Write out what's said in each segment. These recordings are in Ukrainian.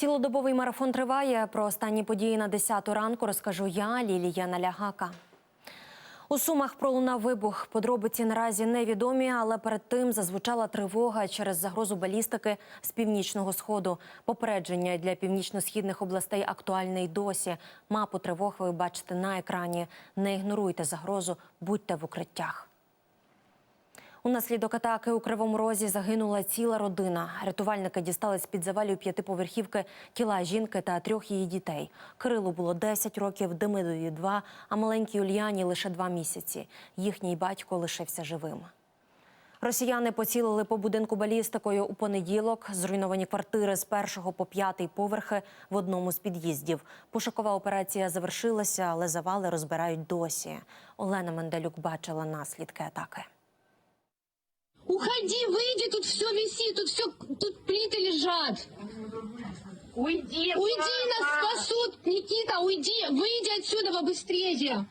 Цілодобовий марафон триває. Про останні події на 10 ранку розкажу я, Лілія Налягака. У Сумах пролунав вибух. Подробиці наразі невідомі, але перед тим зазвучала тривога через загрозу балістики з північного сходу. Попередження для північно-східних областей актуальне й досі. Мапу тривог ви бачите на екрані. Не ігноруйте загрозу, будьте в укриттях. Унаслідок атаки у Кривому Розі загинула ціла родина. Рятувальники дістали з-під завалів п'ятиповерхівки тіла жінки та трьох її дітей. Кирилу було 10 років, Демидові – 2, а маленькій Ульяні лише 2 місяці. Їхній батько лишився живим. Росіяни поцілили по будинку балістикою у понеділок. Зруйновані квартири з першого по п'ятий поверхи в одному з під'їздів. Пошукова операція завершилася, але завали розбирають досі. Олена Менделюк бачила наслідки атаки. Уходи, выйди, тут все висит, тут все, тут плиты лежат. Уйди, Уйди, нас спасут, Никита, уйди, выйди отсюда побыстрее.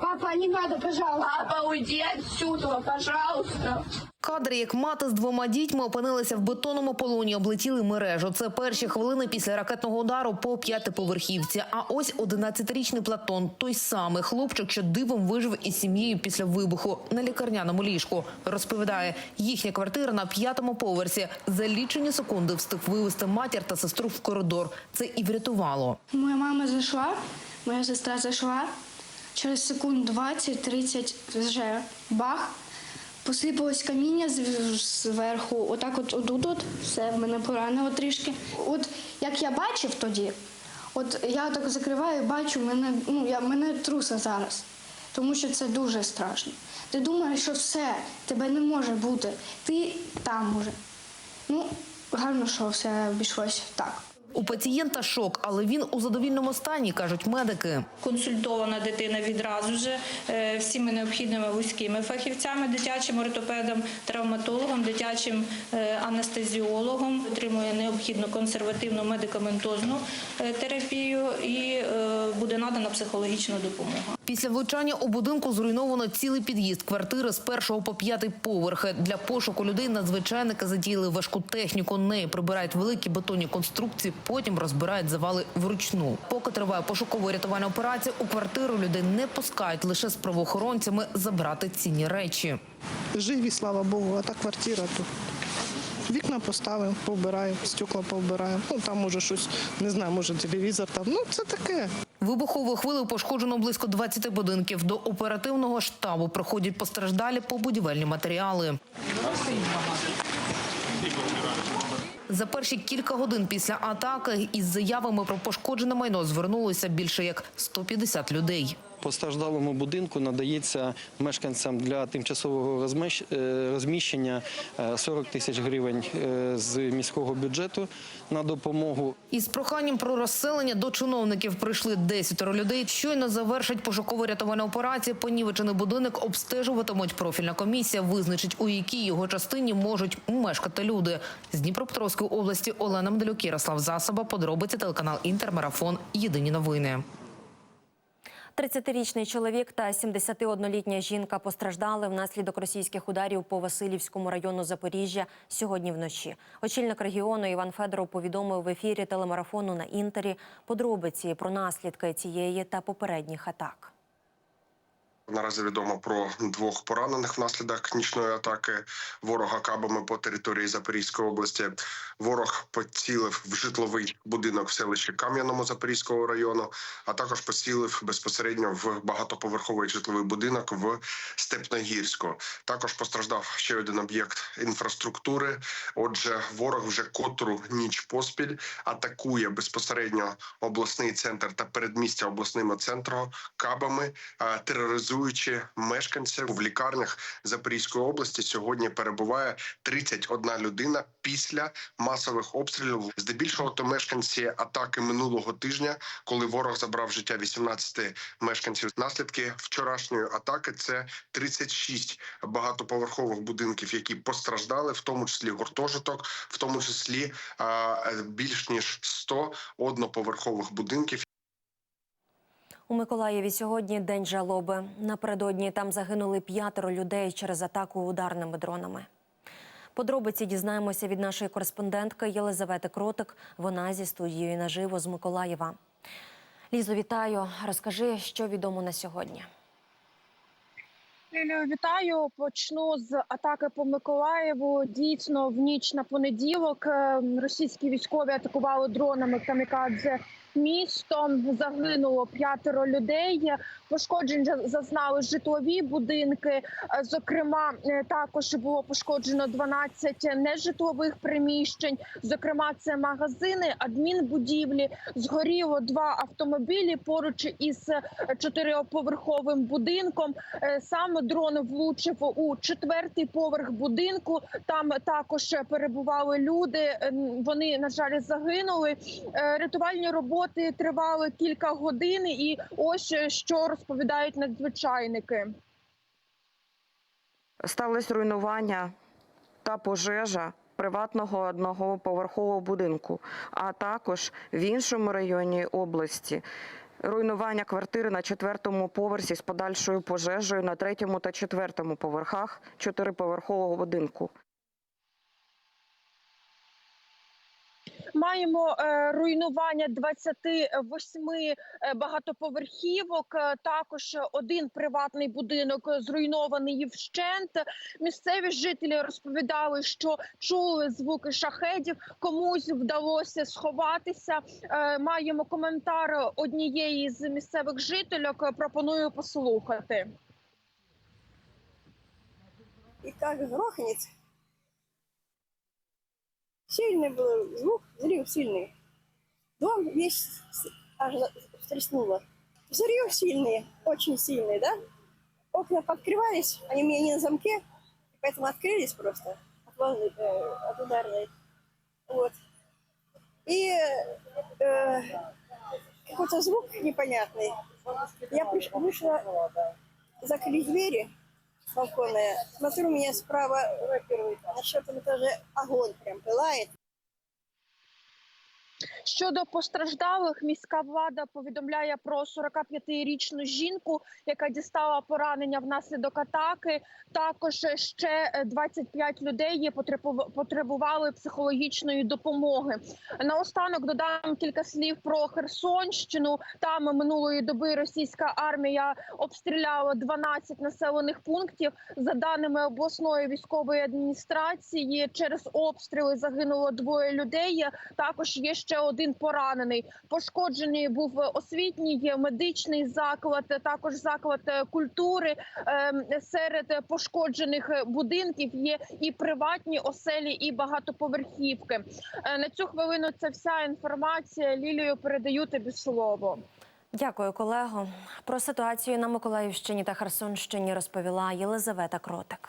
Папа, не надо, пожалуйста. Папа, уйди отсюда, пожалуйста. Кадри, як мати з двома дітьми опинилися в бетонному полоні, облетіли мережу. Це перші хвилини після ракетного удару по п'ятиповерхівці. А ось 11-річний Платон, той самий хлопчик, що дивом вижив із сім'єю після вибуху на лікарняному ліжку. Розповідає, їхня квартира на п'ятому поверсі. За лічені секунди встиг вивести матір та сестру в коридор. Це і врятувало. Моя мама зайшла, моя сестра зайшла. Через секунд 20-30 вже бах. Посипалось каміння зверху, отак от отут от, все в мене поранило трішки. От як я бачив тоді, от я так закриваю, бачу, мене, ну, я, мене труса зараз, тому що це дуже страшно. Ти думаєш, що все, тебе не може бути, ти там уже. Ну, гарно, що все обійшлось так. У пацієнта шок, але він у задовільному стані, кажуть медики. Консультована дитина відразу ж е, всіми необхідними вузькими фахівцями, дитячим ортопедом, травматологом, дитячим е, анестезіологом, отримує необхідну консервативну медикаментозну е, терапію і буде надана психологічна допомога. Після влучання у будинку зруйновано цілий під'їзд квартири з першого по п'ятий поверхи. Для пошуку людей надзвичайники задіяли важку техніку. Нею прибирають великі бетонні конструкції, потім розбирають завали вручну. Поки триває пошуково-рятувальна операція, у квартиру людей не пускають лише з правоохоронцями забрати цінні речі. Живі, слава Богу, а та квартира тут. Вікна поставимо, повбираємо, стекла повбираємо. Ну там може щось, не знаю, може телевізор там. Ну це таке. Вибуховою хвилею пошкоджено близько 20 будинків. До оперативного штабу приходять постраждалі по будівельні матеріали. За перші кілька годин після атаки із заявами про пошкоджене майно звернулося більше як 150 людей. Постраждалому будинку надається мешканцям для тимчасового е, розміщення е, 40 тисяч гривень е, з міського бюджету на допомогу. Із проханням про розселення до чиновників прийшли 10 людей. Щойно завершать пошуково-рятувальну операцію. Понівечений будинок обстежуватимуть. Профільна комісія визначить, у якій його частині можуть мешкати люди. З Дніпропетровської області Олена Мделюк, Ярослав Засоба. Подробиці телеканал Інтермарафон. Єдині новини. 30-річний чоловік та 71-літня жінка постраждали внаслідок російських ударів по Васильівському району Запоріжжя сьогодні вночі. Очільник регіону Іван Федоров повідомив в ефірі телемарафону на інтері подробиці про наслідки цієї та попередніх атак. Наразі відомо про двох поранених внаслідок нічної атаки ворога кабами по території Запорізької області. Ворог поцілив в житловий будинок в селищі Кам'яному Запорізького району, а також поцілив безпосередньо в багатоповерховий житловий будинок в Степногірську. Також постраждав ще один об'єкт інфраструктури. Отже, ворог вже котру ніч поспіль атакує безпосередньо обласний центр та передмістя обласними центру кабами, е, тероризуючи мешканців в лікарнях Запорізької області. Сьогодні перебуває 31 людина після масових обстрілів. Здебільшого то мешканці атаки минулого тижня, коли ворог забрав життя 18 мешканців. Наслідки вчорашньої атаки це 36 багатоповерхових будинків, які постраждали, в тому числі гуртожиток, в тому числі більш ніж 100 одноповерхових будинків. У Миколаєві сьогодні день жалоби. Напередодні там загинули п'ятеро людей через атаку ударними дронами. Подробиці дізнаємося від нашої кореспондентки Єлизавети Кротик. Вона зі студією наживо з Миколаєва. Лізо, вітаю. Розкажи, що відомо на сьогодні. Лілію, вітаю. Почну з атаки по Миколаєву. Дійсно, в ніч на понеділок е, російські військові атакували дронами камікадзе містом. Загинуло п'ятеро людей. Пошкоджень зазнали житлові будинки. Е, Зокрема, е, також було пошкоджено 12 нежитлових приміщень. Зокрема, це магазини, адмінбудівлі. Згоріло два автомобілі поруч із е, чотириповерховим будинком. Саме дрон влучив у четвертий поверх будинку. Там також перебували люди. Е, Вони на жаль загинули. Рятувальні роботи тривали кілька годин, і ось е, що розповідають надзвичайники. сталося руйнування та пожежа приватного одного поверхового будинку, а також в іншому районі області. Руйнування квартири на четвертому поверсі з подальшою пожежею на третьому та четвертому поверхах чотириповерхового будинку. Маємо е, руйнування 28 е, багатоповерхівок. е, Також один приватний будинок зруйнований вщент. Місцеві жителі розповідали, що чули звуки шахедів. Комусь вдалося сховатися. Маємо коментар однієї з місцевих жительок. Пропоную послухати. И как грохнет. Сильный был звук, взрыв сильный. Дом весь аж встряснуло. Взрыв сильный, очень сильный, да? Окна подкрывались, они у меня не на замке, поэтому открылись просто от волны, э, от ударной. Вот. И э, какой-то звук непонятный. Я приш- вышла закрыть двери балконная. Смотрю, у меня справа на четвертом этаже огонь прям пылает. Щодо постраждалих, міська влада повідомляє про 45-річну жінку, яка дістала поранення внаслідок атаки. Також ще е, 25 людей потребу- потребували психологічної допомоги. Наостанок додам кілька слів про Херсонщину. Там минулої доби російська армія обстріляла 12 населених пунктів. За даними обласної військової адміністрації, через обстріли загинуло двоє людей. Також є ще один поранений. Пошкоджений був освітній медичний заклад, також заклад культури. Ем, Серед пошкоджених будинків є і приватні оселі, і багатоповерхівки. Е, На цю хвилину це вся інформація. Лілію передаю тобі слово. Дякую, колего. Про ситуацію на Миколаївщині та Херсонщині розповіла Єлизавета Кротик.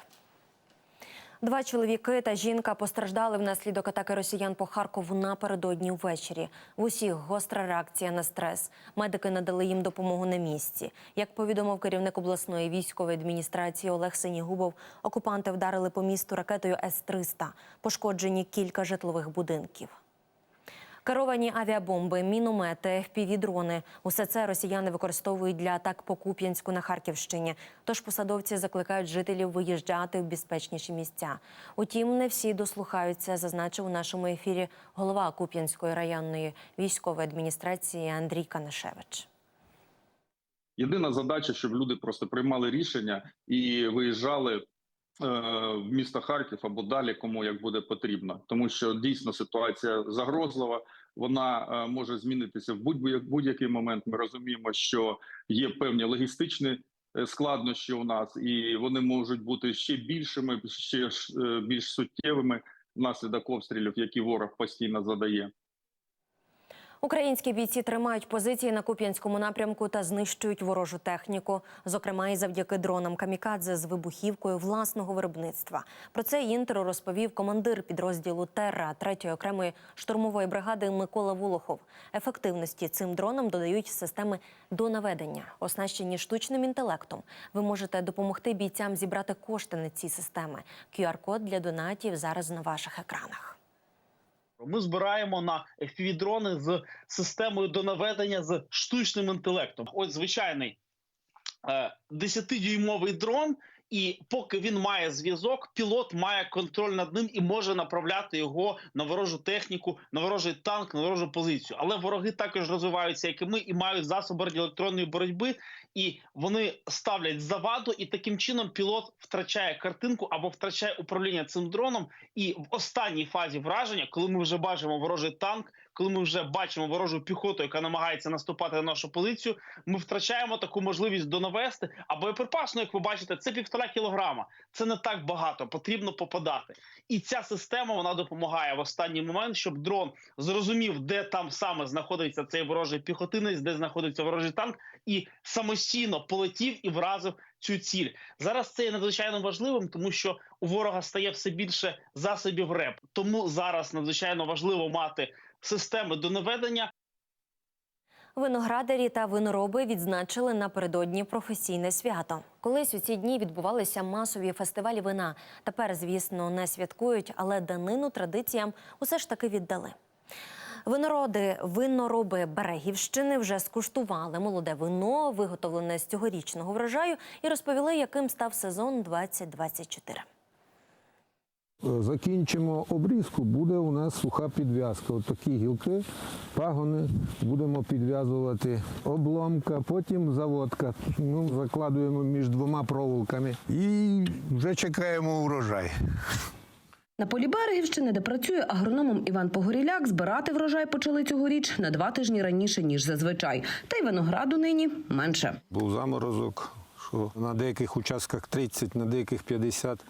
Два чоловіки та жінка постраждали внаслідок атаки росіян по Харкову напередодні ввечері. В усіх гостра реакція на стрес. Медики надали їм допомогу на місці. Як повідомив керівник обласної військової адміністрації Олег Синігубов, окупанти вдарили по місту ракетою С-300. Пошкоджені кілька житлових будинків. Керовані авіабомби, міномети, FPV-дрони – усе це росіяни використовують для атак по Куп'янську на Харківщині. Тож посадовці закликають жителів виїжджати в безпечніші місця. Утім, не всі дослухаються, зазначив у нашому ефірі голова Куп'янської районної військової адміністрації Андрій Канашевич. Єдина задача, щоб люди просто приймали рішення і виїжджали в місто Харків або далі, кому як буде потрібно, тому що дійсно ситуація загрозлива. Вона е, може змінитися в будь- будь-який момент. Ми розуміємо, що є певні логістичні е, складнощі у нас, і вони можуть бути ще більшими, ще е, більш суттєвими внаслідок обстрілів, які ворог постійно задає. Українські бійці тримають позиції на Куп'янському напрямку та знищують ворожу техніку, зокрема і завдяки дронам камікадзе з вибухівкою власного виробництва. Про це інтер розповів командир підрозділу Терра 3-ї окремої штурмової бригади Микола Волохов. Ефективності цим дронам додають системи до наведення, оснащені штучним інтелектом. Ви можете допомогти бійцям зібрати кошти на ці системи. QR-код для донатів зараз на ваших екранах. Ми збираємо на FPV-дрони з системою донаведення з штучним інтелектом. Ось звичайний е, 10-дюймовий дрон, І поки він має зв'язок, пілот має контроль над ним і може направляти його на ворожу техніку, на ворожий танк, на ворожу позицію. Але вороги також розвиваються, як і ми, і мають засоби радіоелектронної боротьби, і вони ставлять заваду, і таким чином пілот втрачає картинку або втрачає управління цим дроном. І в останній фазі враження, коли ми вже бачимо ворожий танк, коли ми вже бачимо ворожу піхоту, яка намагається наступати на нашу позицію, ми втрачаємо таку можливість донавести. А боєприпас, ну, як ви бачите, це півтора кілограма. Це не так багато, потрібно попадати. І ця система вона допомагає в останній момент, щоб дрон зрозумів, де там саме знаходиться цей ворожий піхотинець, де знаходиться ворожий танк, і самостійно полетів і вразив цю ціль. Зараз це є надзвичайно важливим, тому що у ворога стає все більше засобів РЕП. Тому зараз надзвичайно важливо мати системи донаведення, Виноградарі та винороби відзначили напередодні професійне свято. Колись у ці дні відбувалися масові фестивалі вина. Тепер, звісно, не святкують, але данину традиціям усе ж таки віддали. Винороди, винороби Берегівщини вже скуштували молоде вино, виготовлене з цьогорічного врожаю, і розповіли, яким став сезон 2024. Закінчимо обрізку, буде у нас суха підв'язка. От такі гілки, пагони будемо підв'язувати обломка, потім заводка. Ну, закладуємо між двома проволоками. І вже чекаємо урожай. На полі Берегівщини, де працює агрономом Іван Погоріляк, збирати врожай почали цьогоріч на два тижні раніше, ніж зазвичай. Та й винограду нині менше. Був заморозок, що на деяких участках 30, на деяких 50.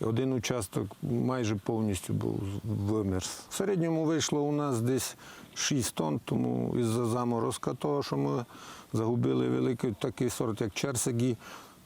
Один участок майже повністю був вимерз. В середньому вийшло у нас десь 6 тонн, тому із-за заморозка того, що ми загубили великий такий сорт, як черсагі,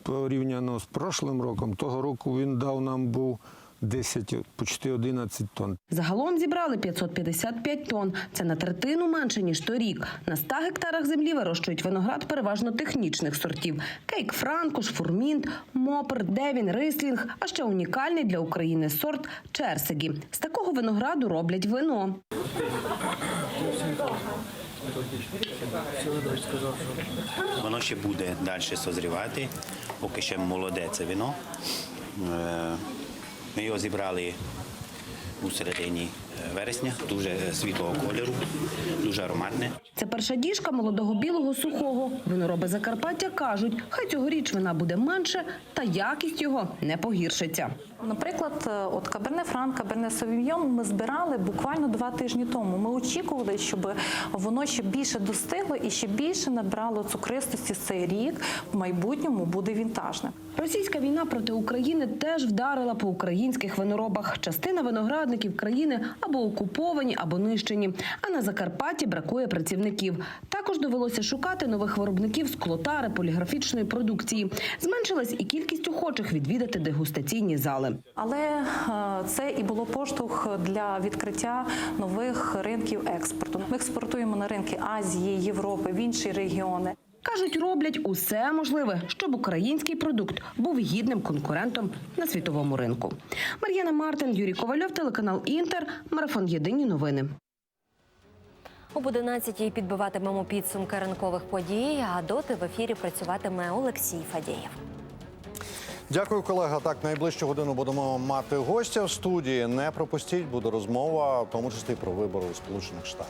порівняно з прошлим роком, того року він дав нам був 10, почти 11 тонн. Загалом зібрали 555 тонн. Це на третину менше ніж торік. На 100 гектарах землі вирощують виноград переважно технічних сортів: кейк Франкуш, Фурмінт, Мопер, Девін, Рислінг, а ще унікальний для України сорт Черсегі. З такого винограду роблять вино. Воно ще буде далі созрівати, поки ще молоде це вино. Ми його зібрали у середині вересня, дуже світлого кольору, дуже ароматне. Це перша діжка молодого білого сухого. Винороби Закарпаття кажуть, хай цьогоріч вина буде менше, та якість його не погіршиться. Наприклад, е, от Каберне Франк, Каберне Совів'йон ми збирали буквально два тижні тому. Ми очікували, щоб воно ще більше достигло і ще більше набрало цукристості цей рік. В майбутньому буде вінтажне. Російська війна проти України теж вдарила по українських виноробах. Частина виноградників країни або окуповані, або нищені. А на Закарпатті бракує працівників. Також довелося шукати нових виробників склотари, поліграфічної продукції. Зменшилась і кількість охочих відвідати дегустаційні зали. Але е, це і було поштовх для відкриття нових ринків експорту. Ми експортуємо на ринки Азії, Європи, в інші регіони. Кажуть, роблять усе можливе, щоб український продукт був гідним конкурентом на світовому ринку. Мар'яна Мартин, Юрій Ковальов, телеканал Інтер, марафон Єдині новини. Об 11-й підбиватимемо підсумки ранкових подій, а доти в ефірі працюватиме Олексій Фадєєв. Дякую, колега. Так, найближчу годину будемо мати гостя в студії. Не пропустіть, буде розмова, в тому числі про вибори у Сполучених Штатах.